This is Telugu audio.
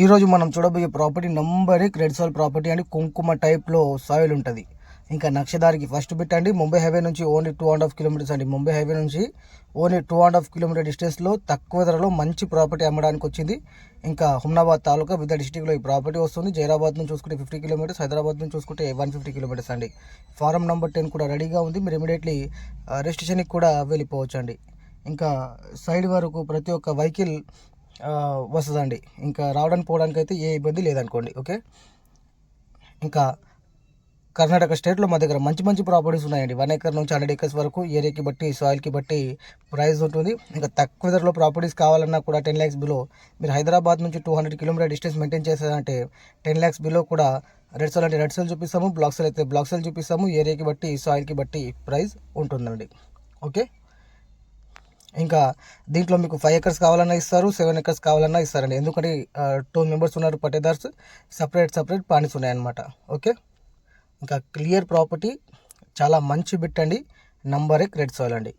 ఈరోజు మనం చూడబోయే property number red soil property అండి కుంకుమ టైప్లో సాయిల్ ఉంటుంది. ఇంకా నక్షదారికి ఫస్ట్ పెట్టండి ముంబై హైవే నుంచి only two and half kilometres అండి. ముంబై హైవే నుంచి only two and half kilometre డిస్టెన్స్లో తక్కువ ధరలో మంచి ప్రాపర్టీ అమ్మడానికి వచ్చింది. ఇంకా హుమ్నాబాద్ తాలూకా వివిధ డిస్టిక్లో ఈ ప్రాపర్టీ వస్తుంది. జైరాబాద్ నుంచి చూసుకుంటే ఫిఫ్టీ కిలోమీటర్స్ హైదరాబాద్ నుంచి చూసుకుంటే వన్ ఫిఫ్టీ కిలోమీటర్స్ అండి. ఫారం నెంబర్ టెన్ కూడా రెడీగా ఉంది. మీరు ఇమీడియట్లీ రిజిస్ట్రేషన్కి కూడా వెళ్ళిపోవచ్చు అండి ఇంకా సైడ్ వరకు ప్రతి ఒక్క వెహికల్ వస్తుందండి. ఇంకా రావడానికి పోవడానికి అయితే ఏ ఇబ్బంది లేదనుకోండి ఓకే? ఇంకా కర్ణాటక స్టేట్లో మా దగ్గర మంచి మంచి ప్రాపర్టీస్ ఉన్నాయండి. వన్ ఏకర్ నుంచి హండ్రెడ్ ఏకర్స్ వరకు ఏరియాకి బట్టి సాయిల్కి బట్టి ప్రైస్ ఉంటుంది. ఇంకా తక్కువ ధరలో ప్రాపర్టీస్ కావాలన్నా కూడా టెన్ ల్యాక్స్ బిలో మీరు హైదరాబాద్ నుంచి two hundred kilometre distance maintain చేశారంటే టెన్ ల్యాక్స్ బిలో కూడా రెడ్ సెల్ అంటే రెడ్ సెల్ చూపిస్తాము బ్లాక్ సెల్ అయితే బ్లాక్ సెల్ చూపిస్తాము ఏరియాకి బట్టి సాయిల్కి బట్టి ప్రైస్ ఉంటుందండి. ఓకే? ఇంకా దీంట్లో మీకు ఫైవ్ ఎకర్స్ కావాలన్నా ఇస్తారు సెవెన్ ఎకర్స్ కావాలన్నా ఇస్తారండి. ఎందుకంటే టూ మెంబర్స్ ఉన్నారు పట్టేదార్స్. సపరేట్ సపరేట్ పాయింట్స్ ఉన్నాయన్నమాట. ఓకే? ఇంకా క్లియర్ ప్రాపర్టీ చాలా మంచి బిట్ అండి. నంబర్ ఎక్ రెడ్ సాయిల్ అండి.